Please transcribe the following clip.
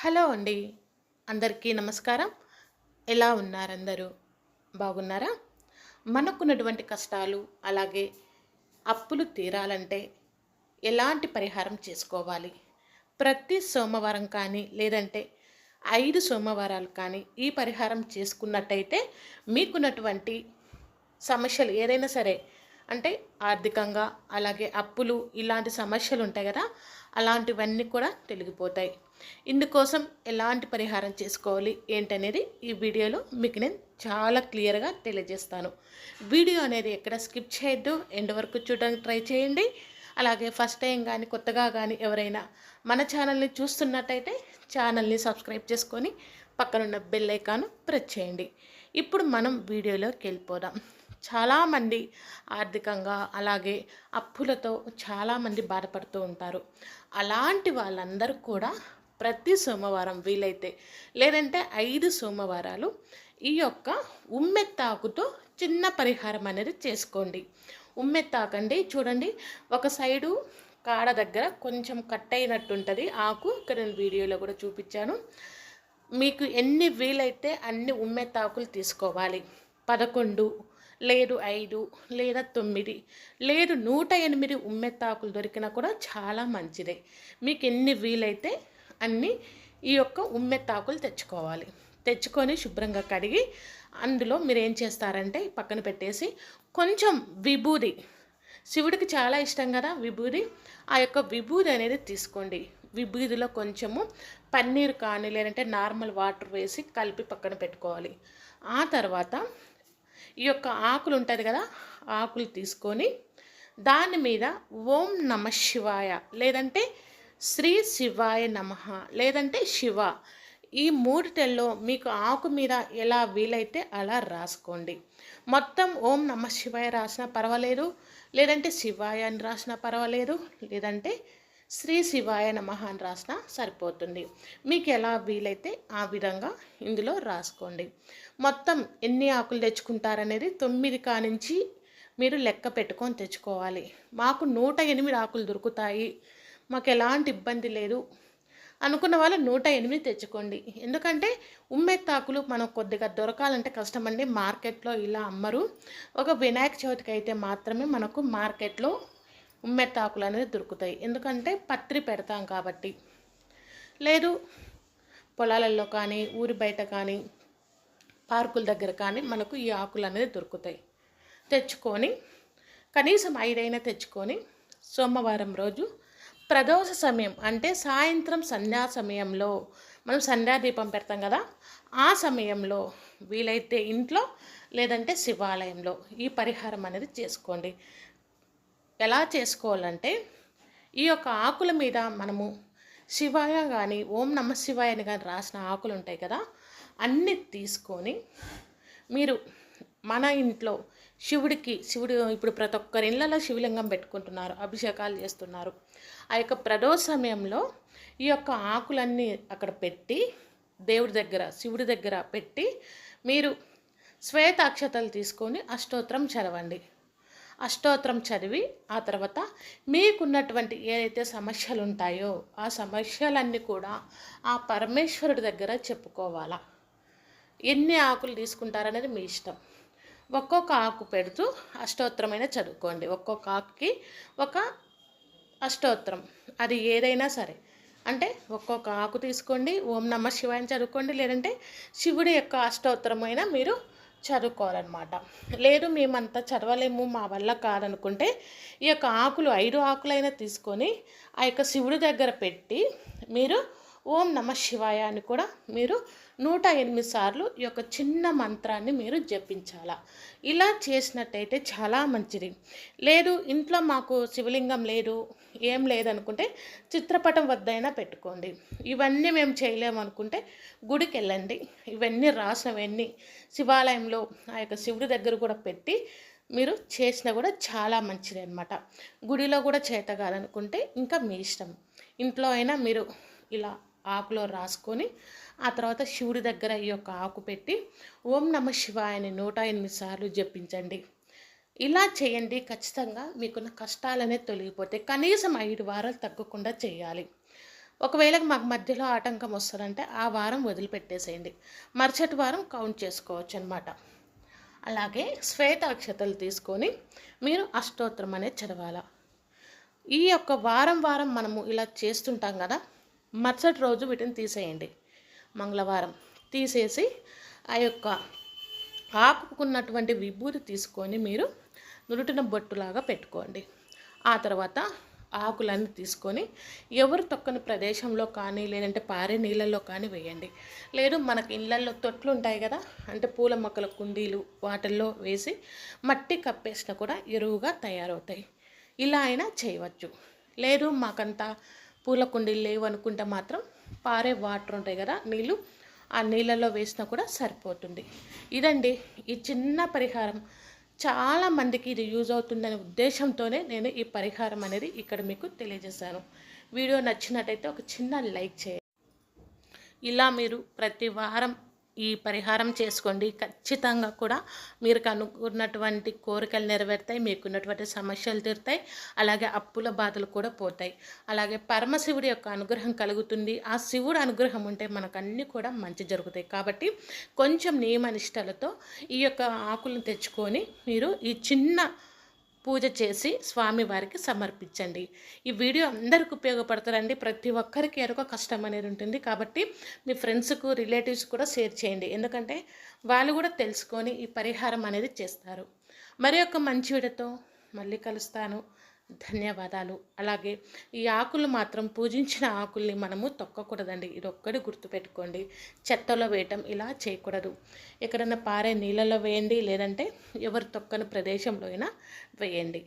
Hello అండి. అందరికీ నమస్కారం. ఎలా ఉన్నారందరూ? బాగున్నారా? మనకున్నటువంటి కష్టాలు అలాగే అప్పులు తీరాలంటే ఎలాంటి పరిహారం చేసుకోవాలి? ప్రతి సోమవారం కానీ లేదంటే ఐదు సోమవారాలు కానీ ఈ పరిహారం చేసుకున్నట్టయితే మీకున్నటువంటి సమస్యలు ఏదైనా సరే అంటే ఆర్థికంగా అలాగే అప్పులు ఇలాంటి సమస్యలు ఉంటాయి కదా అలాంటివన్నీ కూడా తొలగిపోతాయి. ఇందుకోసం ఎలాంటి పరిహారం చేసుకోవాలి ఏంటనేది ఈ వీడియోలో మీకు నేను చాలా క్లియర్గా తెలియజేస్తాను. వీడియో అనేది ఎక్కడ స్కిప్ చేయొద్దు ఎండ్ వరకు చూడడానికి ట్రై చేయండి. అలాగే ఫస్ట్ టైం కానీ కొత్తగా కానీ ఎవరైనా మన ఛానల్ని చూస్తున్నట్టయితే ఛానల్ని సబ్స్క్రైబ్ చేసుకొని పక్కనున్న బెల్ ఐకాన్ ప్రెస్ చేయండి. ఇప్పుడు మనం వీడియోలోకి వెళ్ళిపోదాం. చాలామంది ఆర్థికంగా అలాగే అప్పులతో చాలామంది బాధపడుతూ ఉంటారు. అలాంటి వాళ్ళందరూ కూడా ప్రతి సోమవారం వీలైతే లేదంటే ఐదు సోమవారాలు ఈ యొక్క ఉమ్మెత్తాకుతో చిన్న పరిహారం అనేది చేసుకోండి. ఉమ్మెత్తాకండి చూడండి ఒక సైడు కాడ దగ్గర కొంచెం కట్ అయినట్టు ఉంటుంది ఆకు ఇక్కడ నేను వీడియోలో కూడా చూపించాను. మీకు ఎన్ని వీలైతే అన్ని ఉమ్మెత్తాకులు తీసుకోవాలి. పదకొండు లేదు ఐదు లేదా తొమ్మిది లేదు నూట ఎనిమిది ఉమ్మెత్తాకులు దొరికినా కూడా చాలా మంచిదే. మీకు ఎన్ని వీలైతే అన్నీ ఈ యొక్క ఉమ్మెత్తాకులు తెచ్చుకోవాలి. తెచ్చుకొని శుభ్రంగా కడిగి అందులో మీరు ఏం చేస్తారంటే పక్కన పెట్టేసి కొంచెం విభూది. శివుడికి చాలా ఇష్టం కదా విభూది. ఆ యొక్క విభూది అనేది తీసుకోండి. విభూదిలో కొంచెము పన్నీర్ కానీ లేదంటే నార్మల్ వాటర్ వేసి కలిపి పక్కన పెట్టుకోవాలి. ఆ తర్వాత ఈ యొక్క ఆకులు ఉంటుంది కదా ఆకులు తీసుకొని దాని మీద ఓం నమ శివాయ లేదంటే శ్రీ శివాయ నమ లేదంటే శివ. ఈ మూడిటల్లో మీకు ఆకు మీద ఎలా వీలైతే అలా రాసుకోండి. మొత్తం ఓం నమ శివాయ రాసినా పర్వాలేదు లేదంటే శివాయ అని రాసినా పర్వాలేదు లేదంటే శ్రీ శివాయ నమ అని రాసినా సరిపోతుంది. మీకు ఎలా వీలైతే ఆ విధంగా ఇందులో రాసుకోండి. మొత్తం ఎన్ని ఆకులు తెచ్చుకుంటారనేది తొమ్మిది కానించి మీరు లెక్క పెట్టుకొని తెచ్చుకోవాలి. మాకు నూట ఎనిమిది ఆకులు దొరుకుతాయి. మాకు ఎలాంటి ఇబ్బంది లేదు. అనుకున్న వాళ్ళు నూట ఎనిమిది తెచ్చుకోండి. ఎందుకంటే ఉమ్మెత్తాకులు మనకు కొద్దిగా దొరకాలంటే కష్టమండి. మార్కెట్లో ఇలా అమ్మరు. ఒక వినాయక చవితికి అయితే మాత్రమే మనకు మార్కెట్లో ఉమ్మెత్తాకులు అనేది దొరుకుతాయి. ఎందుకంటే పత్రి పెడతాం కాబట్టి. లేదు పొలాలలో కానీ ఊరి బయట కానీ పార్కుల దగ్గర కానీ మనకు ఈ ఆకులు అనేది దొరుకుతాయి. తెచ్చుకొని కనీసం ఐదైనా తెచ్చుకొని సోమవారం రోజు ప్రదోష సమయం అంటే సాయంత్రం సంధ్యా సమయంలో మనం సంధ్యా దీపం పెడతాం కదా ఆ సమయంలో వీలైతే ఇంట్లో లేదంటే శివాలయంలో ఈ పరిహారం అనేది చేసుకోండి. ఎలా చేసుకోవాలంటే ఈ యొక్క ఆకుల మీద మనము శివాయ కానీ ఓం నమ శివాయ అని కానీ రాసిన ఆకులు ఉంటాయి కదా అన్నీ తీసుకొని మీరు మన ఇంట్లో శివుడికి శివుడు ఇప్పుడు ప్రతి ఒక్కరి ఇళ్ళలో శివలింగం పెట్టుకుంటున్నారు అభిషేకాలు చేస్తున్నారు. ఆ యొక్క ప్రదోష సమయంలో ఈ యొక్క ఆకులన్నీ అక్కడ పెట్టి దేవుడి దగ్గర శివుడి దగ్గర పెట్టి మీరు శ్వేత అక్షతలు తీసుకొని అష్టోత్తరం చదవండి. అష్టోత్తరం చదివి ఆ తర్వాత మీకున్నటువంటి ఏదైతే సమస్యలు ఉంటాయో ఆ సమస్యలన్నీ కూడా ఆ పరమేశ్వరుడి దగ్గర చెప్పుకోవాలా. ఎన్ని ఆకులు తీసుకుంటారనేది మీ ఇష్టం. ఒక్కొక్క ఆకు పెడుతూ అష్టోత్తరమైన చదువుకోండి. ఒక్కొక్క ఆకుకి ఒక అష్టోత్తరం. అది ఏదైనా సరే. అంటే ఒక్కొక్క ఆకు తీసుకోండి ఓం నమ శివాయని చదువుకోండి. లేదంటే శివుడి యొక్క అష్టోత్తరమైన మీరు చదువుకోవాలన్నమాట. లేదు మేమంతా చదవలేము మా వల్ల కాదనుకుంటే ఈ యొక్క ఆకులు ఐదు ఆకులైనా తీసుకొని ఆ యొక్క శివుడి దగ్గర పెట్టి మీరు ఓం నమ శివాయ అని కూడా మీరు నూట ఎనిమిది సార్లు ఈ యొక్క చిన్న మంత్రాన్ని మీరు జపించాలా. ఇలా చేసినట్టయితే చాలా మంచిది. లేదు ఇంట్లో మాకు శివలింగం లేదు ఏం లేదనుకుంటే చిత్రపటం వద్దైనా పెట్టుకోండి. ఇవన్నీ మేము చేయలేము అనుకుంటే గుడికి వెళ్ళండి ఇవన్నీ రాసినవన్నీ శివాలయంలో ఆ యొక్క శివుడి దగ్గర కూడా పెట్టి మీరు చేసినా కూడా చాలా మంచిది అనమాట గుడిలో కూడా చేత కాదనుకుంటే ఇంకా మీ ఇష్టం. ఇంట్లో అయినా మీరు ఇలా ఆకులో రాసుకొని ఆ తర్వాత శివుడి దగ్గర ఈ యొక్క ఆకు పెట్టి ఓం నమ శివాయని నూట ఎనిమిది సార్లు జపించండి. ఇలా చేయండి ఖచ్చితంగా మీకున్న కష్టాలనే తొలగిపోతాయి. కనీసం ఐదు వారాలు తగ్గకుండా చేయాలి. ఒకవేళ మాకు మధ్యలో ఆటంకం వస్తుందంటే ఆ వారం వదిలిపెట్టేసేయండి. మరుసటి వారం కౌంట్ చేసుకోవచ్చు అనమాట అలాగే శ్వేత అక్షతలు తీసుకొని మీరు అష్టోత్తరం అనేది చదవాలా. ఈ యొక్క వారం వారం మనము ఇలా చేస్తుంటాం కదా మరుసటి రోజు వీటిని తీసేయండి. మంగళవారం తీసేసి ఆ యొక్క ఆకుకున్నటువంటి విభూతి తీసుకొని మీరు నురుటిన బొట్టులాగా పెట్టుకోండి. ఆ తర్వాత ఆకులన్నీ తీసుకొని ఎవరు తొక్కని ప్రదేశంలో కానీ లేదంటే పారే నీళ్ళల్లో కానీ వేయండి. లేదు మనకి ఇళ్ళల్లో తొట్లు ఉంటాయి కదా అంటే పూల మొక్కల కుండీలు వాటిల్లో వేసి మట్టి కప్పేసినా కూడా ఎరువుగా తయారవుతాయి. ఇలా అయినా చేయవచ్చు. లేదు మాకంతా పూల కుండీలు లేవు అనుకుంటే మాత్రం పారే వాటర్ ఉంటాయి కదా నీళ్ళు ఆ నీళ్ళలో వేసినా కూడా సరిపోతుంది. ఇదండి ఈ చిన్న పరిహారం. చాలా మందికి ఇది యూజ్ అవుతుందనే ఉద్దేశంతోనే నేను ఈ పరిహారం అనేది ఇక్కడ మీకు తెలియజేశాను. వీడియో నచ్చినట్టయితే ఒక చిన్న లైక్ చేయండి. ఇలా మీరు ప్రతి వారం ఈ పరిహారం చేసుకోండి. ఖచ్చితంగా కూడా మీరు కనుక్కున్నటువంటి కోరికలు నెరవేరుతాయి మీకున్నటువంటి సమస్యలు తీరుతాయి అలాగే అప్పుల బాధలు కూడా పోతాయి. అలాగే పరమశివుడి యొక్క అనుగ్రహం కలుగుతుంది. ఆ శివుడు అనుగ్రహం ఉంటే మనకు అన్నీ కూడా మంచి జరుగుతాయి. కాబట్టి కొంచెం నియమనిష్టలతో ఈ యొక్క ఆకులను తెచ్చుకొని మీరు ఈ చిన్న పూజ చేసి స్వామివారికి సమర్పించండి. ఈ వీడియో అందరికి ఉపయోగపడతారండి ప్రతి ఒక్కరికి ఎరొక కష్టం అనేది ఉంటుంది. కాబట్టి మీ ఫ్రెండ్స్కు రిలేటివ్స్ కూడా షేర్ చేయండి. ఎందుకంటే వాళ్ళు కూడా తెలుసుకొని ఈ పరిహారం అనేది చేస్తారు. మరి మంచి వీడియోతో మళ్ళీ కలుస్తాను. ధన్యవాదాలు. అలాగే ఈ ఆకులు మాత్రం పూజించిన ఆకుల్ని మనము తొక్కకూడదండి. ఇది ఒక్కటి గుర్తుపెట్టుకోండి. చెత్తలో వేయటం ఇలా చేయకూడదు. ఎక్కడన్నా పారే నీళ్ళలో వేయండి లేదంటే ఎవరు తొక్కని ప్రదేశంలో అయినా వేయండి.